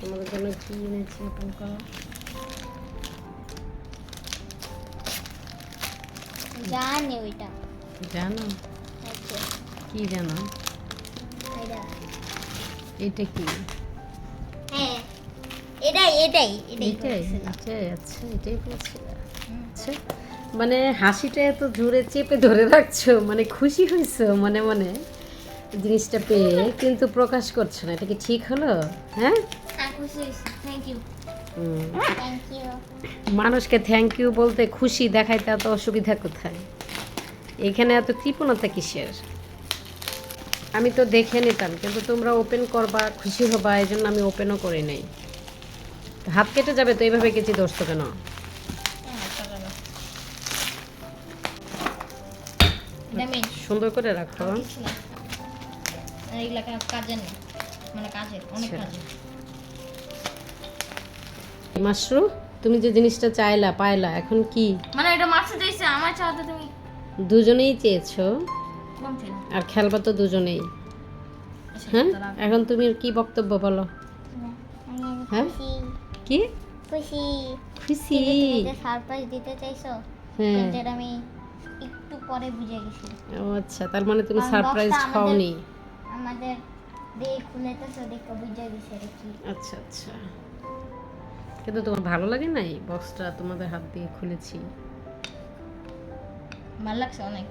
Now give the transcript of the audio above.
তোমাদের জন্য কি এনেছি ওপেন জানি ওইটা জানো? আচ্ছা। কি জানো? এটা। কি? হ্যাঁ এটাই এটাই এটাই এটাই আচ্ছা এটাই বলছিল আচ্ছা মানে হাসিটা এত জোরে চেপে ধরে রাখছো মানে খুশি হয়েছো মনে মনে। জিনিসটা পেয়ে কিন্তু প্রকাশ করছ না। এটা কি ঠিক হলো? হ্যাঁ? মানুষকে থ্যাংক ইউ বলতে খুশি দেখাইতে এত অসুবিধা কোথায়? এখানে এত কৃপণতা কিসের? আমি তো দেখে নিতাম কিন্তু তোমরা ওপেন করবা খুশি হবা এই জন্য আমি ওপেনও করে নাই। হাত কেটে যাবে তো এইভাবে কেচি ধরছো কেন? সুন্দর করে রাখো। কাজের মানে কাজের অনেক আচ্ছা। কাজের। মাশরু তুমি যে জিনিসটা চাইলা পাইলা এখন কি? মানে এটা চাইছে আমার চাওয়াতে তুমি? দুজনেই চেয়েছো। আর খেলবা তো দুজনেই। আচ্ছা, হ্যাঁ? এখন তুমি কি বক্তব্য বলো? হ্যাঁ? কি? খুশি। খুশি। সারপ্রাইজ দিতে চাইছো হ্যাঁ। যেটা আমি একটু পরে বুঝে গেছি। ও আচ্ছা তার মানে তুমি সারপ্রাইজ খাওনি। আমাদের দিয়ে খুলে তো বুঝে গেছি দিছে কি আচ্ছা আচ্ছা। কিন্তু তোমার ভালো লাগে নাই বক্সটা তোমাদের হাত দিয়ে খুলেছি? ভালো লাগছে অনেক।